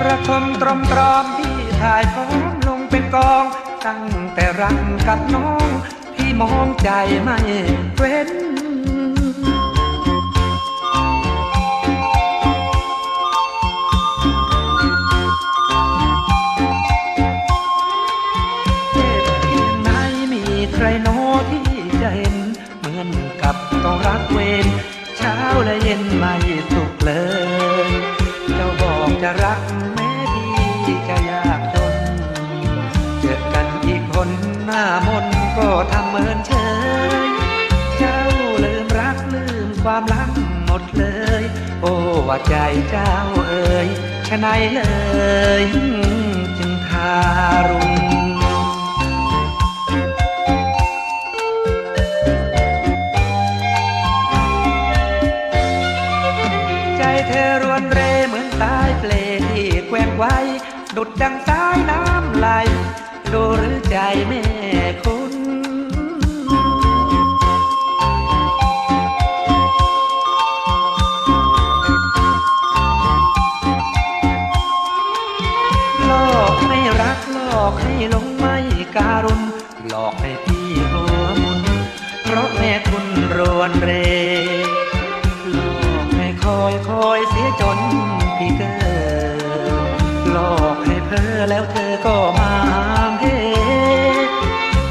ประทมตรมตรอมพี่ถ่ายพร้อมลงเป็นกอง ตั้งแต่รักกับน้อง พี่มองใจไม่เว้นเจ็บเพียงไหนมีใครโน้ที่จะเห็น เหมือนกับต้องรักเวรเช้าและเย็นไม่สุขเลย จะรักแม้พี่จะยากจน เจอกันอีกคนหน้ามนก็ทำเหมือนเฉย เจ้าลืมรักลืมความรักหมดเลย โอ้ว่าใจเจ้าเอ่ยชะไหนเลย ดุดดังสายน้ำไหลดูหรือใจแม่คุณหลอกให้รักหลอกให้หลงไม่การุณหลอกให้พี่หัวมุน เพราะแม่คุณรวนเรหลอกให้คอยคอยเสียจนพี่เกิด เพ้อแล้วเธอก็มาเห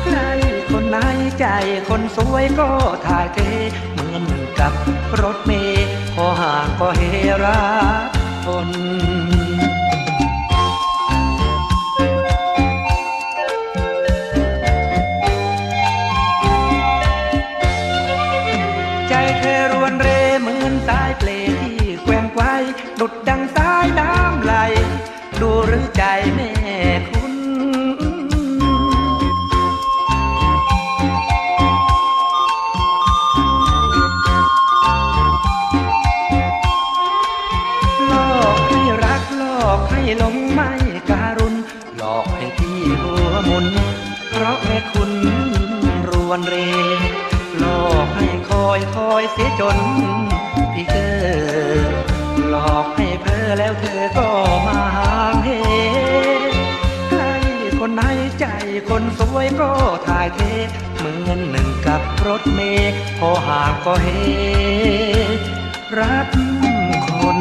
ใครคนไหนใจคนสวยก็ถ่ายเท เหมือนกับรถเมล์พอห่างก็เฮรักคนใจเธอ รือใจแม่คุณหลอกให้รักหลอกให้หลงไม่การุณหลอกให้พี่หัวมุน เพราะแม่คุณรวนเรหลอกให้คอยคอยเสียจนพี่เกิดหลอกให้เพ้อแล้วเธอก็มาหา คนสวยก็ถ่ายเท เหมือนหนึ่งกับรถเมย์พอห่างก็เฮรักคน